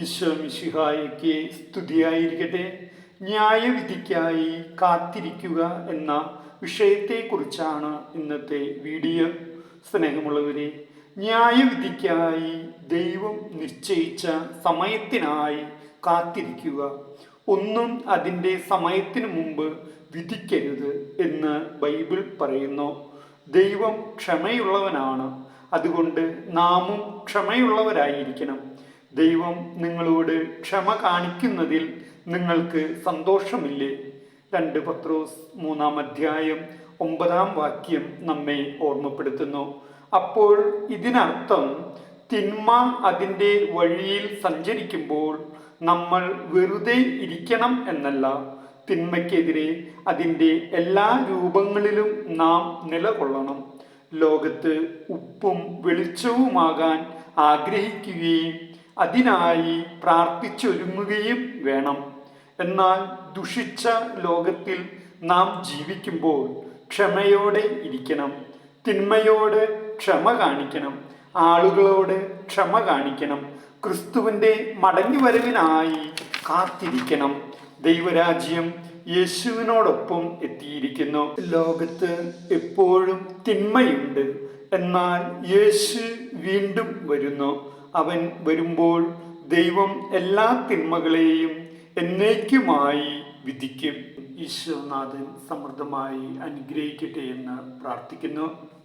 ഈശോ മിശിഹായിക്ക് സ്തുതിയായിരിക്കട്ടെ. ന്യായവിധിക്കായി കാത്തിരിക്കുക എന്ന വിഷയത്തെക്കുറിച്ചാണ് ഇന്നത്തെ വീഡിയോ. സ്നേഹമുള്ളവരെ ന്യായവിധിക്കായി ദൈവം നിശ്ചയിച്ച സമയത്തിനായി കാത്തിരിക്കുക. ഒന്നും അതിന്റെ സമയത്തിന് മുമ്പ് വിധിക്കരുത് എന്ന് ബൈബിൾ പറയുന്നു. ദൈവം ക്ഷമയുള്ളവനാണ്. അതുകൊണ്ട് നാമും ക്ഷമയുള്ളവരായിരിക്കണം. ദൈവം നിങ്ങളോട് ക്ഷമ കാണിക്കുന്നതിൽ നിങ്ങൾക്ക് സന്തോഷമില്ലേ? രണ്ട് പത്രോസ് മൂന്നാം അധ്യായം ഒമ്പതാം വാക്യം നമ്മെ ഓർമ്മപ്പെടുത്തുന്നു. അപ്പോൾ ഇതിനർത്ഥം തിന്മ അതിന്റെ വഴിയിൽ സഞ്ചരിക്കുമ്പോൾ നമ്മൾ വെറുതെ ഇരിക്കണം എന്നല്ല. തിന്മയ്ക്കെതിരെ അതിന്റെ എല്ലാ രൂപങ്ങളിലും നാം നിലകൊള്ളണം. ലോകത്ത് ഉപ്പും വെളിച്ചവുമാകാൻ ആഗ്രഹിക്കുകയും അതിനായി പ്രാർത്ഥിച്ചൊരുങ്ങുകയും വേണം. എന്നാൽ ദുഷിച്ച ലോകത്തിൽ നാം ജീവിക്കുമ്പോൾ ക്ഷമയോടെ ഇരിക്കണം. തിന്മയോട് ക്ഷമ കാണിക്കണം. ആളുകളോട് ക്ഷമ കാണിക്കണം. ക്രിസ്തുവിന്റെ മടങ്ങിവരവിനായി കാത്തിരിക്കണം. ദൈവരാജ്യം യേശുവിനോടൊപ്പം എത്തിയിരിക്കുന്നു. ലോകത്ത് എപ്പോഴും തിന്മയുണ്ട്. എന്നാൽ യേശു വീണ്ടും വരുന്നു. അവൻ വരുമ്പോൾ ദൈവം എല്ലാ തിന്മകളെയും എന്നേക്കുമായി വിധിക്കും. ഈശ്വരനാഥൻ സമൃദ്ധമായി അനുഗ്രഹിക്കട്ടെ എന്ന് പ്രാർത്ഥിക്കുന്നു.